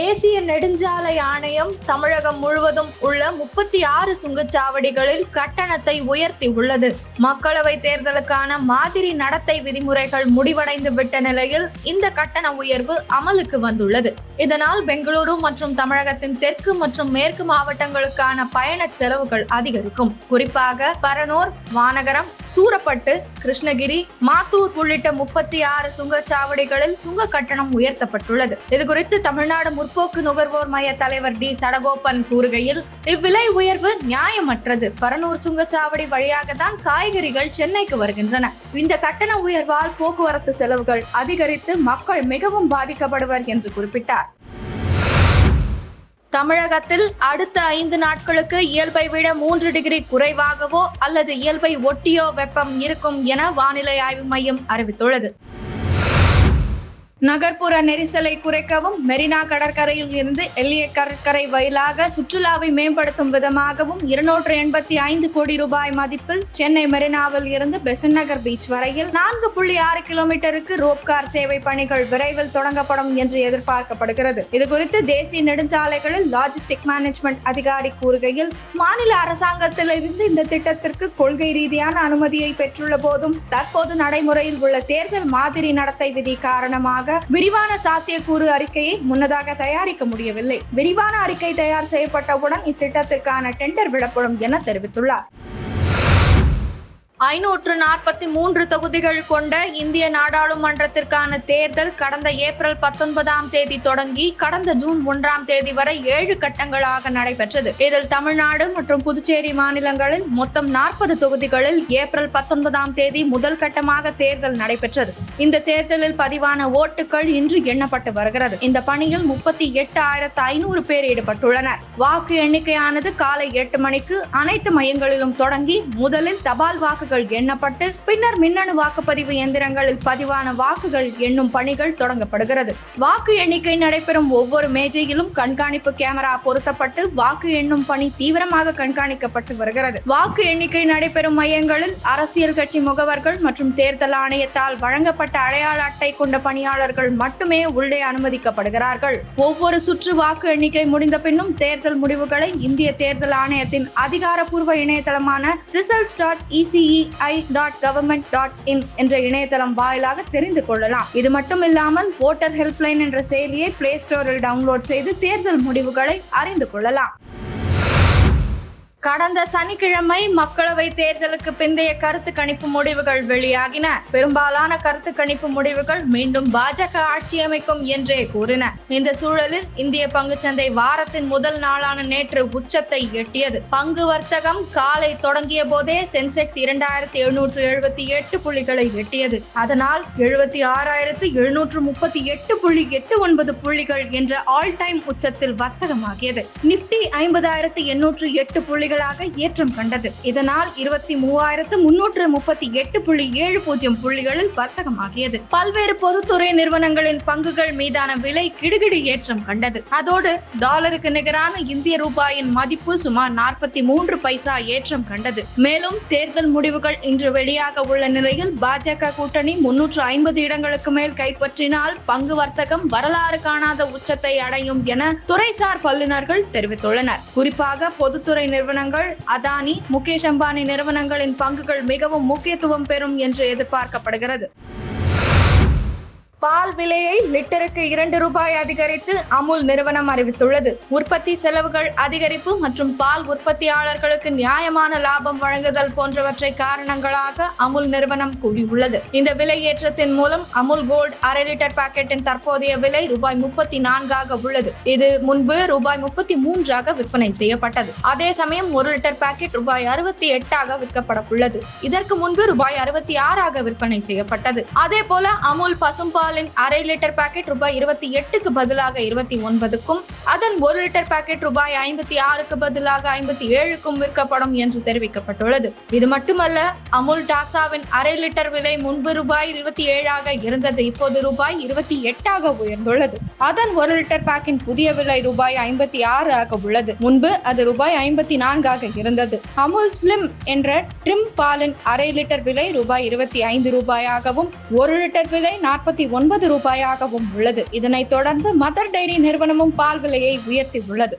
தேசிய நெடுஞ்சாலை ஆணையம் தமிழகம் முழுவதும் உள்ள முப்பத்தி ஆறு சுங்கச்சாவடிகளில் கட்டணத்தை உயர்த்தி உள்ளது மக்களவை தேர்தலுக்கான மாதிரி நடத்தை விதிமுறைகள் முடிவடைந்து விட்ட நிலையில் இந்த கட்டண உயர்வு அமலுக்கு வந்துள்ளது. இதனால் பெங்களூரு மற்றும் தமிழகத்தின் தெற்கு மற்றும் மேற்கு மாவட்டங்களுக்கான பயண செலவுகள் அதிகரிக்கும். குறிப்பாக பரனூர் வானகரம் சூரப்பட்டு கிருஷ்ணகிரி மாத்தூர் உள்ளிட்ட முப்பத்தி ஆறு சுங்கச்சாவடிகளில் சுங்க கட்டணம் உயர்த்தப்பட்டுள்ளது. இது குறித்து தமிழ்நாடு முற்போக்கு நுகர்வோர் மைய தலைவர் டி. சடகோபன் கூறுகையில் இவ்விலை உயர்வு நியாயமற்றது. பரனூர் சுங்கச்சாவடி வழியாக தான் காய்கறிகள் சென்னைக்கு வருகின்றன. இந்த கட்டண உயர்வால் போக்குவரத்து செலவுகள் அதிகரித்து மக்கள் மிகவும் பாதிக்கப்படுவர் என்று குறிப்பிட்டார். தமிழகத்தில் அடுத்த ஐந்து நாட்களுக்கு இயல்பை விட மூன்று டிகிரி குறைவாகவோ அல்லது இயல்பை ஒட்டியோ வெப்பம் இருக்கும் என வானிலை ஆய்வு மையம் அறிவித்துள்ளது. நகர்ப்புற நெரிசலை குறைக்கவும் மெரினா கடற்கரையில் இருந்து எல்லிய கடற்கரை வயலாக சுற்றுலாவை மேம்படுத்தும் விதமாகவும் இருநூற்று எண்பத்தி ஐந்து கோடி ரூபாய் மதிப்பில் சென்னை மெரினாவில் இருந்து பெசன் நகர் பீச் வரையில் நான்கு புள்ளி ஆறு கிலோமீட்டருக்கு ரோப்கார் சேவை பணிகள் விரைவில் தொடங்கப்படும் என்று எதிர்பார்க்கப்படுகிறது. இதுகுறித்து தேசிய நெடுஞ்சாலைகளில் லாஜிஸ்டிக் மேனேஜ்மெண்ட் அதிகாரி கூறுகையில் மாநில அரசாங்கத்திலிருந்து இந்த திட்டத்திற்கு கொள்கை ரீதியான அனுமதியை பெற்றுள்ள போதும் தற்போது நடைமுறையில் உள்ள தேர்தல் மாதிரி நடத்தை விதி காரணமாக விரிவான சாத்தியக்கூறு அறிக்கையை முன்னதாக தயாரிக்க முடியவில்லை. விரிவான அறிக்கை தயார் செய்யப்பட்டவுடன் இத்திட்டத்திற்கான டெண்டர் விடப்படும் என தெரிவித்துள்ளார். ஐநூற்று நாற்பத்தி மூன்று தொகுதிகள் கொண்ட இந்திய நாடாளுமன்றத்திற்கான தேர்தல் கடந்த ஏப்ரல் பத்தொன்பதாம் தேதி தொடங்கி கடந்த ஜூன் ஒன்றாம் தேதி வரை ஏழு கட்டங்களாக நடைபெற்றது. இதில் தமிழ்நாடு மற்றும் புதுச்சேரி மாநிலங்களில் மொத்தம் நாற்பது தொகுதிகளில் ஏப்ரல் பத்தொன்பதாம் தேதி முதல் கட்டமாக தேர்தல் நடைபெற்றது. இந்த தேர்தலில் பதிவான ஓட்டுகள் இன்று எண்ணப்பட்டு வருகிறது. இந்த பணியில் முப்பத்தி எட்டு ஆயிரத்து ஐநூறு பேர் ஈடுபட்டுள்ளனர். வாக்கு எண்ணிக்கையானது காலை எட்டு மணிக்கு அனைத்து மையங்களிலும் தொடங்கி முதலில் தபால் வாக்கு வாக்குகள் எண்ணப்பட்டு பின்னர் மின்னணு வாக்குப்பதிவு எந்திரங்களில் பதிவான வாக்குகள் எண்ணும் பணிகள் தொடங்கப்படுகிறது. வாக்கு எண்ணிக்கை நடைபெறும் ஒவ்வொரு மேஜையிலும் கண்காணிப்பு கேமரா பொருத்தப்பட்டு வாக்கு எண்ணும் பணி தீவிரமாக கண்காணிக்கப்பட்டு வருகிறது. வாக்கு எண்ணிக்கை நடைபெறும் மையங்களில் அரசியல் கட்சி முகவர்கள் மற்றும் தேர்தல் ஆணையத்தால் வழங்கப்பட்ட அடையாள அட்டை கொண்ட பணியாளர்கள் மட்டுமே உள்ளே அனுமதிக்கப்படுகிறார்கள். ஒவ்வொரு சுற்று வாக்கு எண்ணிக்கை முடிந்த பின்னும் தேர்தல் முடிவுகளை இந்திய தேர்தல் ஆணையத்தின் அதிகாரப்பூர்வ இணையதளமான results dot I dot government dot in என்ற இணையதளம் வாயிலாக தெரிந்து கொள்ளலாம். இது மட்டும் இல்லாமல் ஓட்டர் ஹெல்ப்லைன் என்ற செயலியை பிளே ஸ்டோரில் டவுன்லோட் செய்து தேர்தல் முடிவுகளை அறிந்து கொள்ளலாம். கடந்த சனிக்கிழமை மக்களவை தேர்தலுக்கு பிந்தைய கருத்து கணிப்பு முடிவுகள் வெளியாகின. பெரும்பாலான கருத்து கணிப்பு முடிவுகள் மீண்டும் பாஜக ஆட்சி அமைக்கும் என்றே கூறின. இந்த சூழலில் இந்திய பங்குச்சந்தை வாரத்தின் முதல் நாளான நேற்று உச்சத்தை எட்டியது. பங்கு வர்த்தகம் காலை தொடங்கிய போதே சென்செக்ஸ் இரண்டாயிரத்தி எழுநூற்று எழுபத்தி எட்டு புள்ளிகளை எட்டியது. அதனால் எழுபத்தி ஆறாயிரத்து எழுநூற்று முப்பத்தி எட்டு புள்ளி எட்டு ஒன்பது புள்ளிகள் என்ற ஆல் டைம் உச்சத்தில் வர்த்தகமாகியது. நிப்டி ஐம்பதாயிரத்து எண்ணூற்று எட்டு புள்ளி புள்ளிகளாக ஏற்றம் கண்டது. இதனால் இருபத்தி மூவாயிரத்து முன்னூற்று முப்பத்தி எட்டு புள்ளி ஏழு பூஜ்ஜியம் புள்ளிகளில் வர்த்தகமாகியது. பல்வேறு பொதுத்துறை நிறுவனங்களின் பங்குகள் மீதான விலை கிடுகிடு ஏற்றம் கண்டது. அதோடு டாலருக்கு நிகரான இந்திய ரூபாயின் மதிப்பு சுமார் நாற்பத்தி மூன்று பைசா ஏற்றம் கண்டது. மேலும் தேர்தல் முடிவுகள் இன்று வெளியாக உள்ள நிலையில் பாஜக கூட்டணி முன்னூற்று ஐம்பது இடங்களுக்கு மேல் கைப்பற்றினால் பங்கு வர்த்தகம் வரலாறு காணாத உச்சத்தை அடையும் என துறைசார் வல்லுநர்கள் தெரிவித்துள்ளனர். குறிப்பாக பொதுத்துறை நிறுவனங்கள் அதானி முகேஷ் அம்பானி நிறுவனங்களின் பங்குகள் மிகவும் முக்கியத்துவம் பெறும் என்று எதிர்பார்க்கப்படுகிறது. பால் விலையை லிட்டருக்கு இரண்டு ரூபாய் அதிகரித்து அமுல் நிறுவனம் அறிவித்துள்ளது. உற்பத்தி செலவுகள் அதிகரிப்பு மற்றும் பால் உற்பத்தியாளர்களுக்கு நியாயமான லாபம் வழங்குதல் போன்றவற்றை காரணங்களாக அமுல் நிறுவனம் கூறியுள்ளது. இந்த விலை ஏற்றத்தின் மூலம் அமுல் கோல்ட் அரை லிட்டர் பாக்கெட்டின் தற்போதைய விலை ரூபாய் முப்பத்தி நான்காக உள்ளது. இது முன்பு ரூபாய் முப்பத்தி மூன்றாக விற்பனை செய்யப்பட்டது. அதே சமயம் ஒரு லிட்டர் பாக்கெட் ரூபாய் அறுபத்தி எட்டாக விற்கப்பட உள்ளது இதற்கு முன்பு ரூபாய் அறுபத்தி ஆறாக விற்பனை செய்யப்பட்டது. அதே போல அமுல் பசும்பால் பாலின் அரை லிட்டர் பாக்கெட் ரூபாய் இருபத்தி எட்டுக்கு பதிலாக இருபத்தி ஒன்பதுக்கும் அதன் ஒரு லிட்டர் பாக்கெட் ரூபாய் ஐம்பத்தி ஆறுக்கு பதிலாக ஐம்பத்தி ஏழுக்கும் விற்கப்படும் என்று தெரிவிக்கப்பட்டுள்ளது. இது மட்டுமல்ல அமுல் டாசாவின் அரை லிட்டர் விலை முன்பு ரூபாய் இருபத்தி ஏழாக இருந்தது இப்போது ரூபாய் இருபத்தி எட்டாக உயர்ந்துள்ளது. அதன் ஒரு லிட்டர் பேக்கின் புதிய விலை ரூபாய் ஐம்பத்தி ஆறு ஆக உள்ளது. முன்பு அது ரூபாய் ஐம்பத்தி நான்காக இருந்தது. அமுல் ஸ்லிம் என்ற ட்ரிம் பாலின் அரை லிட்டர் விலை ரூபாய் இருபத்தி ஐந்து ரூபாயாகவும் ஒரு லிட்டர் விலை நாற்பத்தி ஒன்பது ரூபாயாகவும் உள்ளது. இதனைத் தொடர்ந்து மதர் டைரி நிறுவனமும் பால் விலையை உயர்த்தி உள்ளது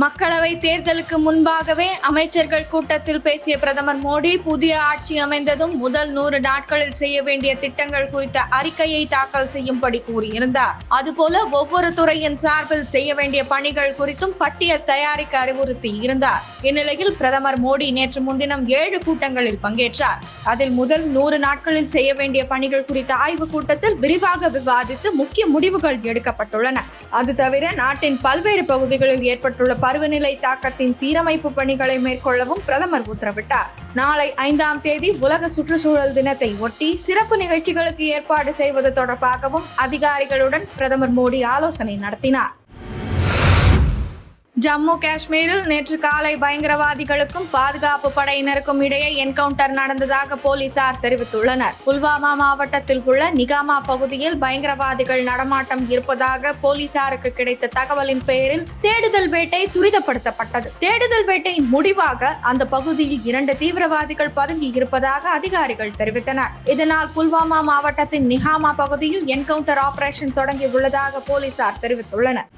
மக்களவை தேர்தலுக்கு முன்பாகவே அமைச்சர்கள் கூட்டத்தில் பேசிய பிரதமர் மோடி புதிய ஆட்சி அமைந்ததும் முதல் நூறு நாட்களில் செய்ய வேண்டிய திட்டங்கள் குறித்த அறிக்கையை தாக்கல் செய்யும்படி கூறியிருந்தார். அதுபோல ஒவ்வொரு துறையின் சார்பில் செய்ய வேண்டிய பணிகள் குறித்தும் பட்டியல் தயாரிக்க அறிவுறுத்தி இருந்தார். இந்நிலையில் பிரதமர் மோடி நேற்று முன்தினம் ஏழு கூட்டங்களில் பங்கேற்றார். அதில் முதல் நூறு நாட்களில் செய்ய வேண்டிய பணிகள் குறித்த ஆய்வுக் கூட்டத்தில் விரிவாக விவாதித்து முக்கிய முடிவுகள் எடுக்கப்பட்டுள்ளன. அது தவிர நாட்டின் பல்வேறு பகுதிகளில் ஏற்பட்டுள்ள பருவநிலை தாக்கத்தின் சீரமைப்பு பணிகளை மேற்கொள்ளவும் பிரதமர் உத்தரவிட்டார். நாளை ஐந்தாம் தேதி உலக சுற்றுச்சூழல் தினத்தை ஒட்டி சிறப்பு நிகழ்ச்சிகளுக்கு ஏற்பாடு செய்வது தொடர்பாகவும் அதிகாரிகளுடன் பிரதமர் மோடி ஆலோசனை நடத்தினார். ஜம்மு காஷ்மீரில் நேற்று காலை பயங்கரவாதிகளுக்கும் பாதுகாப்பு படையினருக்கும் இடையே என்கவுண்டர் நடந்ததாக போலீசார் தெரிவித்துள்ளனர். புல்வாமா மாவட்டத்தில் உள்ள நிகாமா பகுதியில் பயங்கரவாதிகள் நடமாட்டம் இருப்பதாக போலீசாருக்கு கிடைத்த தகவலின் பெயரில் தேடுதல் வேட்டை துரிதப்படுத்தப்பட்டது. தேடுதல் வேட்டையின் முடிவாக அந்த பகுதியில் இரண்டு தீவிரவாதிகள் பதுங்கி இருப்பதாக அதிகாரிகள் தெரிவித்தனர். இதனால் புல்வாமா மாவட்டத்தின் நிகாமா பகுதியில் என்கவுண்டர் ஆபரேஷன் தொடங்கி உள்ளதாக போலீசார் தெரிவித்துள்ளனர்.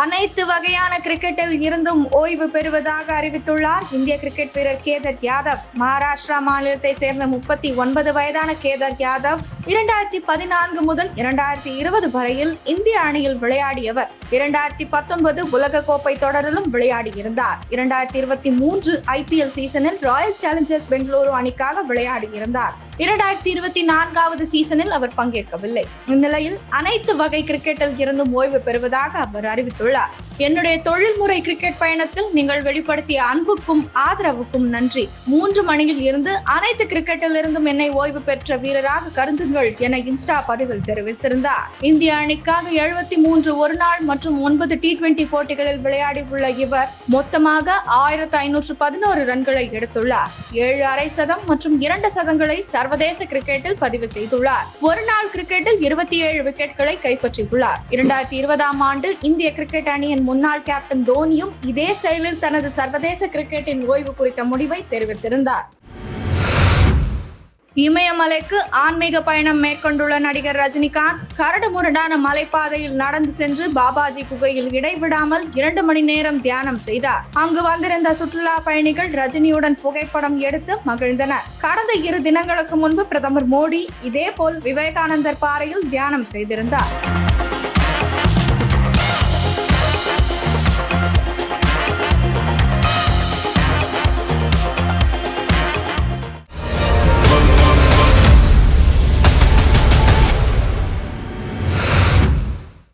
அனைத்து வகையான கிரிக்கெட்டில் இருந்தும் ஓய்வு பெறுவதாக அறிவித்துள்ளார். இந்திய கிரிக்கெட் வீரர் கேதர் யாதவ். மகாராஷ்டிரா மாநிலத்தை சேர்ந்த முப்பத்தி ஒன்பது வயதான கேதர் யாதவ் இரண்டாயிரத்தி பதினான்கு முதல் இரண்டாயிரத்தி இருபது வரையில் இந்திய அணியில் விளையாடியவர். இரண்டாயிரத்தி பத்தொன்பது உலக கோப்பை தொடரிலும் விளையாடியிருந்தார். இரண்டாயிரத்தி இருபத்தி மூன்று ஐபிஎல் சீசனில் ராயல் சேலஞ்சர்ஸ் பெங்களூரு அணிக்காக விளையாடியிருந்தார். இரண்டாயிரத்தி இருபத்தி நான்காவது சீசனில் அவர் பங்கேற்கவில்லை. இந்நிலையில் அனைத்து வகை கிரிக்கெட்டில் இருந்தும் ஓய்வு பெறுவதாக அவர் அறிவித்துள்ளார். என்னுடைய தொழில்முறை கிரிக்கெட் பயணத்தில் நீங்கள் வெளிப்படுத்திய அன்புக்கும் ஆதரவுக்கும் நன்றி. மூன்று மணியில் இருந்து அனைத்து கிரிக்கெட்டில் இருந்தும் என்னை ஓய்வு பெற்ற வீரராக கருதுங்கள் என இன்ஸ்டா பதிவில் தெரிவித்திருந்தார். இந்திய அணிக்காக எழுபத்தி மூன்று ஒருநாள் மற்றும் ஒன்பது டி டுவெண்டி போட்டிகளில் விளையாடியுள்ள இவர் மொத்தமாக ஆயிரத்து ஐநூற்று பதினோரு ரன்களை எடுத்துள்ளார். ஏழு அரை சதம் மற்றும் இரண்டு சதங்களை சர்வதேச கிரிக்கெட்டில் பதிவு செய்துள்ளார். ஒரு நாள் கிரிக்கெட்டில் இருபத்தி ஏழு விக்கெட்களை கைப்பற்றியுள்ளார். இரண்டாயிரத்தி இருபதாம் ஆண்டு இந்திய கிரிக்கெட் அணியின் அணியின் முன்னாள் கேப்டன் தோனியும் இதே ஸ்டைலில் தனது சர்வதேச கிரிக்கெட்டின் ஓய்வு குறித்த முடிவை தெரிவித்திருந்தார். இமயமலைக்கு ஆன்மீக பயணம் மேற்கொண்டுள்ள நடிகர் ரஜினிகாந்த் கரடு முரடான மலைப்பாதையில் நடந்து சென்று பாபாஜி குகையில் இடைவிடாமல் இரண்டு மணி நேரம் தியானம் செய்தார். அங்கு வந்திருந்த சுற்றுலா பயணிகள் ரஜினியுடன் புகைப்படம் எடுத்து மகிழ்ந்தனர். கடந்த இரு தினங்களுக்கு முன்பு பிரதமர் மோடி இதேபோல் விவேகானந்தர் பாறையில் தியானம் செய்திருந்தார்.